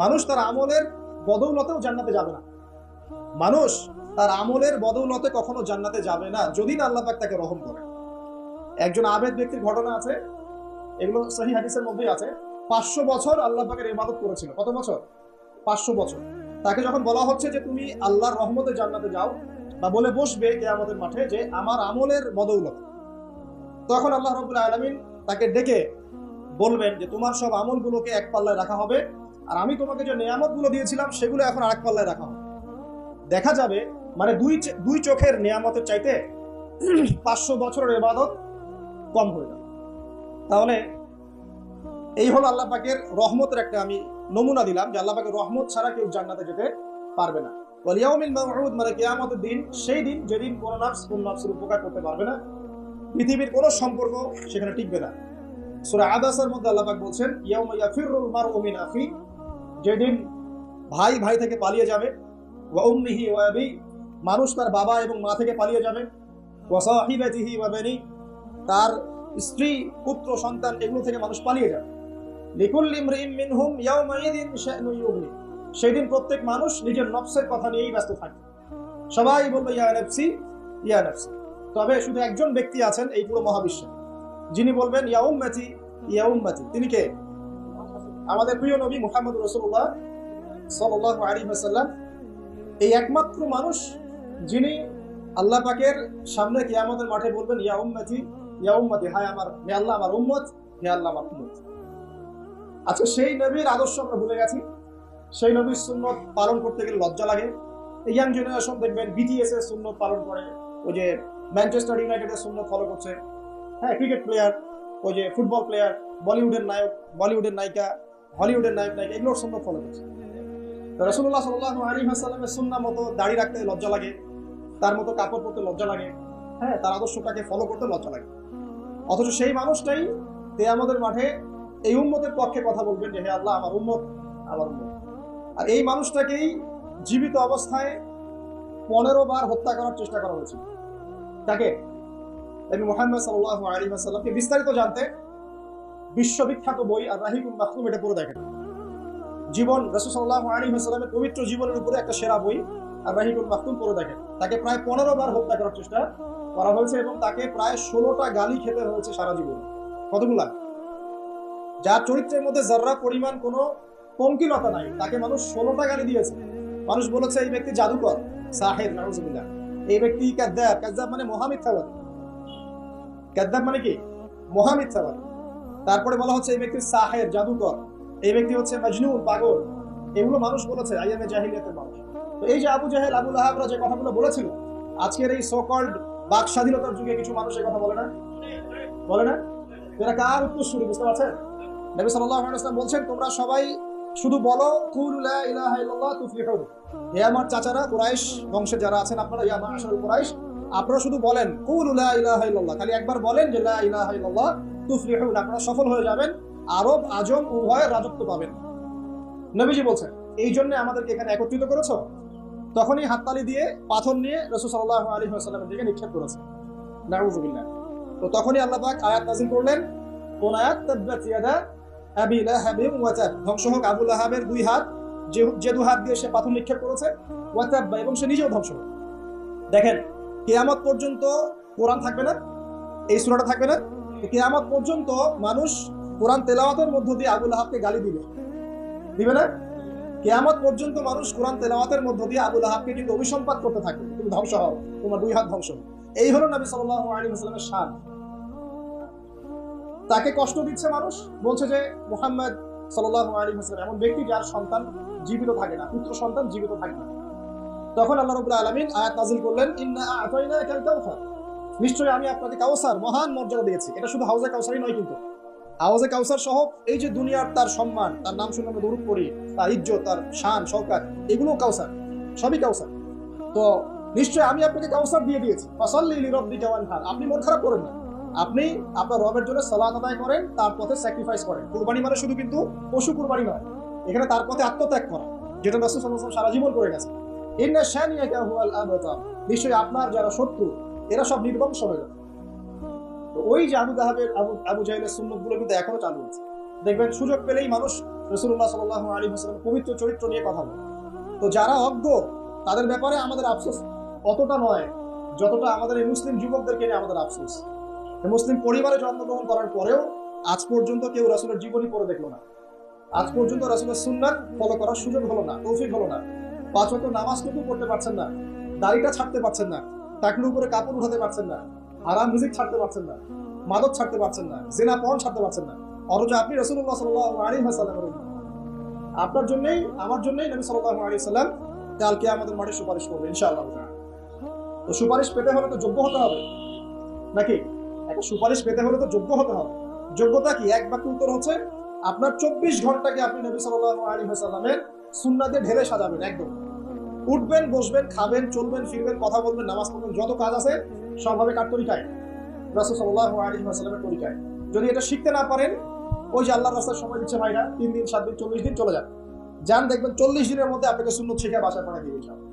মানুষ তার আমলের বদৌলতেও জান্নাতে যাবে না। মানুষ তার আমলের বদৌলতে কখনো জান্নাতে যাবে না, যদি না আল্লাহ তাকে রহম করে। একজন আবেদ ব্যক্তির ঘটনা আছে, এগুলো সহি হাদিসের মধ্যেই আছে। পাঁচশো বছর আল্লাহ পাকের ইবাদত করেছিল। কত বছর? পাঁচশো বছর। তাকে যখন বলা হচ্ছে যে তুমি আল্লাহর রহমতে জান্নাতে যাও বা বলে বসবে কে আমাদের মাঠে যে আমার আমলের বদৌলত, তখন আল্লাহ রবুল্লা আলমিন তাকে ডেকে বলবেন যে তোমার সব আমলগুলোকে এক পাল্লায় রাখা হবে। আর আমি তোমাকে যে নিয়ামতগুলো দিয়েছিলাম, সেগুলো এখন আরেক পাল্লায় রাখা দেখা যাবে মানে দুই দুই চোখের নিয়ামতের চাইতে পাঁচশো বছরের এবাদত কম হয়ে যাবে। তাহলে এই হলো আল্লাহ পাকের রহমতের একটা আমি নমুনা দিলাম, যে আল্লাহ পাকের রহমত ছাড়া কেউ জান্নাতে যেতে পারবে না। ওয়ালিয়াউমিল মাউউদ মানে কিয়ামতের দিন, সেই দিন যেদিন কোন নাফস, কোন নাফসের উপকার করতে পারবে না, পৃথিবীর কোনো সম্পর্ক সেখানে টিকবে না। সূরা আদাসের মধ্যে আল্লাহ পাক বলছেন, ইয়াউমা ইয়াফিরুল মারউ মিন যেদিন ভাই ভাই থেকে পালিয়ে যাবে, ওয়া উম্মিহি ওয়া মানুষ তার বাবা এবং মা থেকে পালিয়ে যাবে, ওয়া সাহিবাতিহি ওয়া তার স্ত্রী, পুত্র, সন্তান এগুলো থেকে মানুষ পালিয়ে যাবে। ইমরিইম মিনহুম সেদিন প্রত্যেক মানুষ নিজের নফসের কথা নিয়েই ব্যস্ত থাকবে সবাই বলবে, ইয়া নফসি তবে শুধু একজন ব্যক্তি আছেন এই পুরো মহাবিশ্বে। যিনি বলবেন ইয়া উম্মতি ইয়া উম্মতি তিনি কে? আমাদের প্রিয় নবী মোহাম্মদ রাসূলুল্লাহ সাল্লাল্লাহু আলাইহি ওয়াসাল্লাম এই একমাত্র মানুষ যিনি আল্লাহ পাকের সামনে কিয়ামতের মাঠে বলবেন, ইয়া উম্মতি ইয়া উম্মতি, হায় আমার, হে আল্লাহ আমার উম্মত, হে আল্লাহ আমার উম্মত। আচ্ছা সেই নবীর আদর্শ আমরা ভুলে গেছি। সেই নবীর সুন্নত পালন করতে গেলে লজ্জা লাগে। ইয়াং জেনারেশন দেখবেন বিটিএস এর সুন্নত পালন করে, ওই যে ম্যানচেস্টার ইউনাইটেডের সুন্নত ফলো করছে। হ্যাঁ ক্রিকেট প্লেয়ার ওই যে ফুটবল প্লেয়ার বলিউডের নায়ক বলিউডের নায়িকা হলিউডের নায়ক নায়িকা এগুলোর সুন্নত ফলো করছে। রসুল্লাহ সাল্লাহ আলী হাসালামের সুন্না মতো দাড়ি রাখতে লজ্জা লাগে, তার মতো কাপড় পরতে লজ্জা লাগে হ্যাঁ তার আদর্শটাকে ফলো করতে লজ্জা লাগে। অথচ সেই মানুষটাই তে আমাদের মাঠে এই উম্মতের পক্ষে কথা বলবেন যে, হে আল্লাহ, আমার উম্মত আমার উম্মত। আর এই মানুষটাকেই জীবিত অবস্থায় পনেরো বার হত্যা করার চেষ্টা করা হয়েছিল তাকে মোহাম্মদ সাল্লাহ আলী সাল্লামকে বিস্তারিত জানতে বিশ্ববিখ্যাত বই আর রাহিকুল মাহতুম এটা পড়ে দেখেন। জীবন রসুল সাল্লাহ আলী সাল্লামের পবিত্র জীবনের উপরে একটা সেরা বই আর রাহিকুল মাহতুম পড়ে দেখেন। তাকে প্রায় পনেরো বার হত্যা করার চেষ্টা করা হয়েছে এবং তাকে প্রায় ষোলোটা গালি খেতে হয়েছে সারা জীবন। কতগুলা? যার চরিত্রের মধ্যে যার্রা পরিমাণ কোনো পঙ্কিলতা নাই, তাকে মানুষ ষোলোটা গালি দিয়েছে। মানুষ বলেছে, এই ব্যক্তি জাদুকর, সাহেব, নাউজুবিল্লাহ। এই ব্যক্তি কাদ্দাব। কাদ্দাব মানে মহামিথ্যাবাদী। কাদ্দাব মানে কি? মহামিথ্যাবাদী। তারপরে বলা হচ্ছে এই ব্যক্তির সাহেব, জাদুকর। এই ব্যক্তি হচ্ছে মজনুন পাগল। এগুলো মানুষ বলেছে, আইয়ামে জাহিলিয়াতের মানুষ। তো এই যে আবু জাহেল আবুল আহাবরা যে কথাগুলো বলেছিল, আজকের এই সোকল্ড বাক স্বাধীনতার যুগে কিছু মানুষ এই কথা বলে না? বলে না? এরা কার উত্তরসূরি বুঝতে পারছেন? নবী সাল্লাল্লাহু আলাইহি ওয়াসাল্লাম বলছেন, তোমরা সবাই শুধু বলো, কুল লা ইলাহা ইল্লাল্লাহ তুফলিহুন। হে আমার চাচারা, কুরাইশ বংশের যারা আছেন আপনারা, ইয়া মাশারুল কুরাইশ, আপনারা শুধু বলেন, কুল লা ইলাহা ইল্লাল্লাহ। খালি একবার বলেন যে লা ইলাহা ইল্লাল্লাহ। তুফলিহুন, আপনারা সফল হয়ে যাবেন। আরব, আজম, উভয় রাজত্ব পাবেন। নবীজি বলছেন, এই জন্য আমাদেরকে এখানে একত্রিত করেছ? তখনই হাততালি দিয়ে পাথর নিয়ে রসুল সাল্লাহ আলী সাল্লামের দিকে নিক্ষেপ করেছে। নাউজুবিল্লাহ। তো তখনই আল্লাহ পাক আয়াত নাজিল করলেন, কোন আয়াত, তাব্বাত ইয়াদা আবি লাহাবিন ওয়া তাব ধ্বংস হোক আবু লাহাবের দুই হাত, যে যে দু হাত দিয়ে সে পাথর নিক্ষেপ করেছে, ওয়া এবং সে নিজেও ধ্বংস হোক। দেখেন, কিয়ামত পর্যন্ত কোরআন থাকবে না, এই সূরাটা থাকবে না কিয়ামত পর্যন্ত মানুষ কোরআন তেলাওয়াতের মধ্য দিয়ে আবু লাহাবকে গালি দিবে। দিবে না? কেয়ামত পর্যন্ত মানুষ কোরআন তেলাওয়াতের মধ্য দিয়ে আবুল আহাবকে কিন্তু অভিসম্পাত করতে থাকে। তুমি ধ্বংস হও, তোমার দুই হাত ধ্বংস এই হলো নবী সাল্লাল্লাহু আলাইহি ওয়াসাল্লামের শান। তাকে কষ্ট দিচ্ছে মানুষ, বলছে যে মোহাম্মদ সাল্লাল্লাহু আলাইহি ওয়াসাল্লাম এমন ব্যক্তি যার সন্তান জীবিত থাকে না, পুত্র সন্তান জীবিত থাকে না। তখন আল্লাহ রাব্বুল আলামিন আয়াত নাযিল করলেন, ইন্না আ'তাইনাকাল কাউসার নিশ্চয়ই আমি আপনাকে কাউসার মহান মর্যাদা দিয়েছি। এটা শুধু হাউজে কাউসারই নয় কিন্তু। হাউজে কাউসার সহ এই যে দুনিয়ার তার সম্মান, তার নাম শুনে আমরা দরুদ পড়ি, তার ইজ্জত, তার শান সরকার এগুলো কাউসার, সবই কাউসার। তো নিশ্চয় আমি আপনাকে কাউসার দিয়ে দিয়েছি। ফসল্লি লিরব্বিকা ওয়ানহার। আপনি মন খারাপ করেন না। আপনি আপনার রবের জন্য সালাত আদায় করেন, তার পথে স্যাক্রিফাইস করেন। কুরবানি মানে শুধু কিন্তু পশু কুরবানি নয়। এখানে তার পথে আত্মত্যাগ করা, যেটা রাসূল ওয়াসাল্লাম সারা জীবন করে গেছে ইন্না শানিয়াকা হুয়াল আবতার। নিশ্চয়ই আপনার যারা শত্রু এরা সব নির্বংশ হয়ে যাবে তো ওই যে আবু দাহাবের আবু আবু জাহেলের সুন্নতগুলো কিন্তু এখনও চালু আছে। দেখবেন সুযোগ পেলেই মানুষ রসুল্লাহ সাল আলী হাসলামের পবিত্র চরিত্র নিয়ে কথা বলে। তো যারা অজ্ঞ, তাদের ব্যাপারে আমাদের আফসোস। অতটা নয়, যতটা আমাদের এই মুসলিম যুবকদেরকে নিয়ে আমাদের আফসোস। মুসলিম পরিবারে জন্মগ্রহণ করার পরেও আজ পর্যন্ত কেউ রাসুলের জীবনী পড়ে দেখল না। আজ পর্যন্ত রাসুলের সুন্নাত ফলো করার সুযোগ হলো না, তৌফিক হলো না। পাঁচ নামাজ কিন্তু পড়তে পারছেন না, দাড়িটা ছাড়তে পারছেন না। টাকলুর উপরে কাপড় উঠাতে পারছেন না আরাম মিউজিক ছাড়তে পারছেন না, মাদক ছাড়তে পারছেন না, জেনা পণ ছাড়তে পারছেন না। অথচ আপনি রসুল্লাহ সাল্লাহ আলী হাসাল্লামের উম্মত। আপনার জন্যই, আমার জন্যই নবী সাল্লাহ আলী সাল্লাম কালকে আমাদের মাঠে সুপারিশ করবে, ইনশাআল্লাহ। তো সুপারিশ পেতে হলে তো যোগ্য হতে হবে। নাকি? একটা সুপারিশ পেতে হলে তো যোগ্য হতে হবে। যোগ্যতা কি? এক বাক্য উত্তর হচ্ছে, আপনার চব্বিশ ঘন্টাকে আপনি নবী সাল্লাহ আলী হাসাল্লামের সুন্নাতে ঢেলে সাজাবেন, একদম। উঠবেন, বসবেন, খাবেন, চলবেন, ফিরবেন, কথা বলবেন, নামাজ পড়বেন, যত কাজ আছে সবভাবে হবে কার তরিকায়? রাসুল সাল্লাহ আলী তরিকায়। যদি এটা শিখতে না পারেন, ওই যে আল্লাহ রাস্তার সময় দিচ্ছে ভাইরা, তিন দিন, সাত দিন, চল্লিশ দিন চলে যান। যান, দেখবেন চল্লিশ দিনের মধ্যে আপনাকে শূন্য শিখে বাসায় পাঠিয়ে দিয়ে।